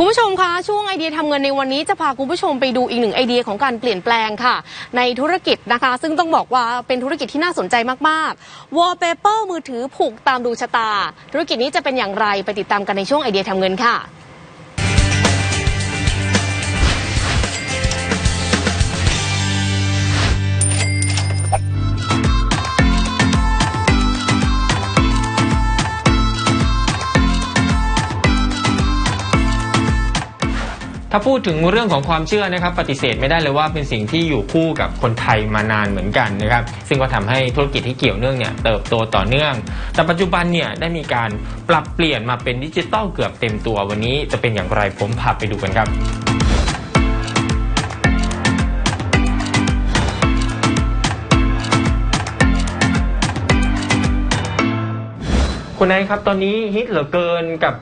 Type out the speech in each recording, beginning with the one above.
คุณผู้ชมคะช่วงไอเดียทำเงินในวันนี้จะพาคุณผู้ชมไปดูอีกหนึ่งไอเดียของการเปลี่ยนแปลงค่ะ ในธุรกิจนะคะ ซึ่งต้องบอกว่าเป็นธุรกิจที่น่าสนใจมากๆ wallpaper มือถือผูกตามดวงชะตา ธุรกิจนี้จะเป็นอย่างไรไปติดตามกันในช่วงไอเดียทำเงินค่ะ ถ้าพูดถึงเรื่องของความเชื่อนะครับ ปฏิเสธไม่ได้เลยว่าเป็นสิ่งที่อยู่คู่กับคนไทยมานานเหมือนกันนะครับ ซึ่งก็ทำให้ธุรกิจที่เกี่ยวเนื่องเนี่ยเติบโตต่อเนื่อง แต่ปัจจุบันเนี่ยได้มีการปรับเปลี่ยนมาเป็นดิจิตอลเกือบเต็มตัววันนี้จะเป็นอย่างไรผมพาไปดูกันครับคุณนายครับตอนนี้ฮิตเหลือเกินกับ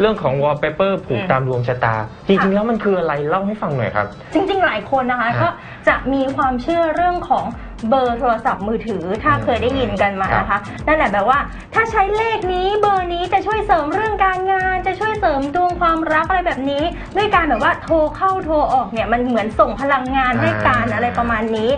เรื่องของ wallpaper ผูกตามดวงชะตา จริงๆ แล้วมันคืออะไรเล่าให้ฟังหน่อยครับ จริงๆ หลายคนนะคะฮะก็จะมีความเชื่อเรื่องของ เบอร์โทรศัพท์มือถือถ้าอืมเคยได้ยินกันมานะคะ นั่นแหละแบบว่า ถ้าใช้เลขนี้เบอร์นี้จะช่วยเสริมเรื่องการงาน จะช่วยเสริมดวงความรักอะไรแบบนี้ ด้วยการแบบว่าโทรเข้าโทรออกเนี่ยมันเหมือนส่งพลังงานให้การอะไรประมาณนี้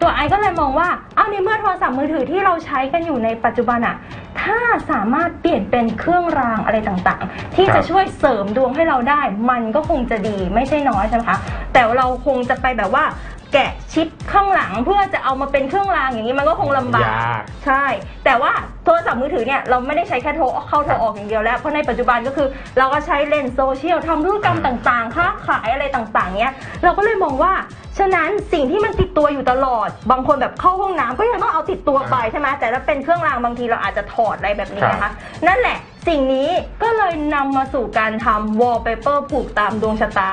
ตัวไอก็เลยมองว่าเอาในเมื่อโทรศัพท์มือถือที่เราใช้กันอยู่ในปัจจุบันอะถ้าสามารถเปลี่ยนเป็นเครื่องรางอะไรต่างๆ ที่ครับจะช่วยเสริมดวงให้เราได้ มันก็คงจะดีไม่ใช่น้อยใช่ไหมคะแต่เราคงจะไปแบบว่าแกะ ชิปข้างหลังเพื่อจะเอามาเป็นเครื่องรางอย่างนี้มันก็คงลำบากยาก ใช่ แต่ว่าโทรศัพท์มือถือเนี่ยเราไม่ได้ใช้แค่โทรเข้าโทรออกอย่างเดียวแล้วเพราะในปัจจุบันก็คือ เราก็ใช้เล่นโซเชียลทำธุรกรรมต่างๆค้าขายอะไรต่างๆเนี้ยเราก็เลยมองว่าฉะนั้นสิ่งที่มันติดตัวอยู่ตลอด บางคนแบบเข้าห้องน้ำก็ยังต้องเอาติดตัวไปใช่ไหมแต่ถ้าเป็นเครื่องรางบางทีเราอาจจะถอดอะไรแบบนี้นะคะ นั่นแหละสิ่งนี้ก็เลยนำมาสู่การทำ wallpaper ผูกตามดวงชะตา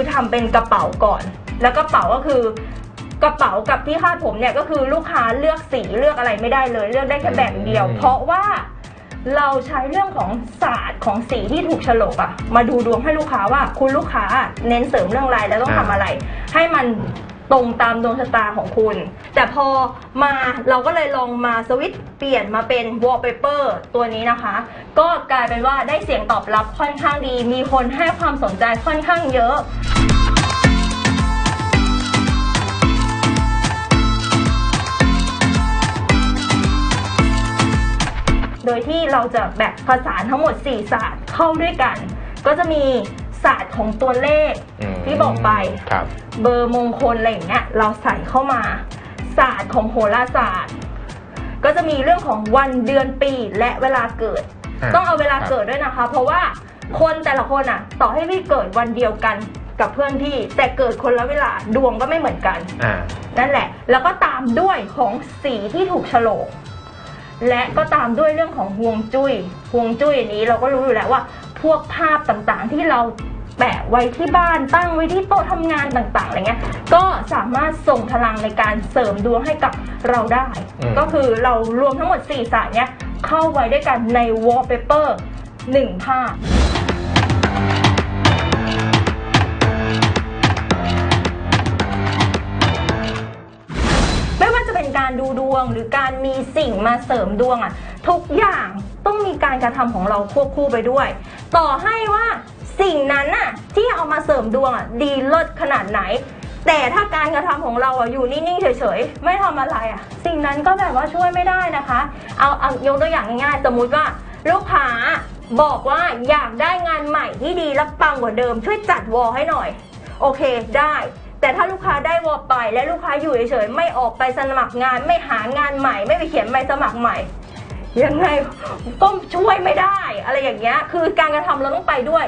คือทำเป็นกระเป๋าก่อน แล้วกระเป๋าก็คือกระเป๋ากับที่คาดผมเนี่ยก็คือลูกค้าเลือกสีเลือกอะไรไม่ได้เลย เลือกได้แค่แบบเดียวอืมเพราะว่าเราใช้เรื่องของศาสตร์ของสีที่ถูกโฉลกอะมาดูดวงให้ลูกค้าว่าคุณลูกค้าเน้นเสริมเรื่องอะไรแล้วต้องทำอะไร ให้มัน ตรงตามดวงชะตาของคุณ แต่พอมาเราก็เลยลองมาสวิตช์เปลี่ยนมาเป็น wallpaper ตัวนี้นะคะ ก็กลายเป็นว่าได้เสียงตอบรับค่อนข้างดี มีคนให้ความสนใจค่อนข้างเยอะโดยที่เราจะแบบผสานทั้งหมด 4 ศาสตร์เข้าด้วยกัน ก็จะมี ศาสตร์ของตัวเลขอืมที่บอกไป ครับ เบอร์มงคลอะไรอย่างเงี้ยเราใส่เข้ามา ศาสตร์ของโหราศาสตร์ ก็จะมีเรื่องของวันเดือนปีและเวลาเกิด อ่าต้องเอาเวลาครับเกิดด้วยนะคะ เพราะว่าคนแต่ละคนอะ ต่อให้พี่เกิดวันเดียวกันกับเพื่อนพี่ แต่เกิดคนละเวลาดวงก็ไม่เหมือนกัน อ่า นั่นแหละ แล้วก็ตามด้วยของสีที่ถูกโฉลก และก็ตามด้วยเรื่องของห่วงจุย้ยห่วงจุ้ยอันนี้เราก็รู้อยู่แล้วว่า พวกภาพต่างๆ ที่เราแปะไว้ที่บ้านตั้งไว้ที่โต๊ะทำงานต่างๆอะไรเงี้ยก็สามารถส่งพลังในการเสริมดวงให้กับเราได้ อืม ก็คือเรารวมทั้งหมด4ศาสตร์เนี้ยเข้าไว้ด้วยกันใน wallpaper 1ภาพ ไม่ว่าจะเป็นการดูดวงหรือการมีสิ่งมาเสริมดวงอะทุกอย่างต้องมีการกระทำของเราควบคู่ไปด้วย ต่อให้ว่าสิ่งนั้นน่ะที่เอามาเสริมดวงอะดีเลิศขนาดไหน แต่ถ้าการกระทำของเราอะอยู่นิ่งๆเฉยๆไม่ทำอะไรอะ สิ่งนั้นก็แบบว่าช่วยไม่ได้นะคะ เอาเอายกตัวอย่างง่ายๆสมมุติว่าลูกค้าบอกว่าอยากได้งานใหม่ที่ดีและปังกว่าเดิม ช่วยจัดวอลให้หน่อย โอเคได้ แต่ถ้าลูกค้าได้วอลไปและลูกค้าอยู่เฉยๆไม่ออกไปสมัครงาน ไม่หางานใหม่ ไม่ไปเขียนใบสมัครใหม่ ยังไงก็ช่วยไม่ได้ อะไรอย่างเงี้ย คือการกระทำเราต้องไปด้วย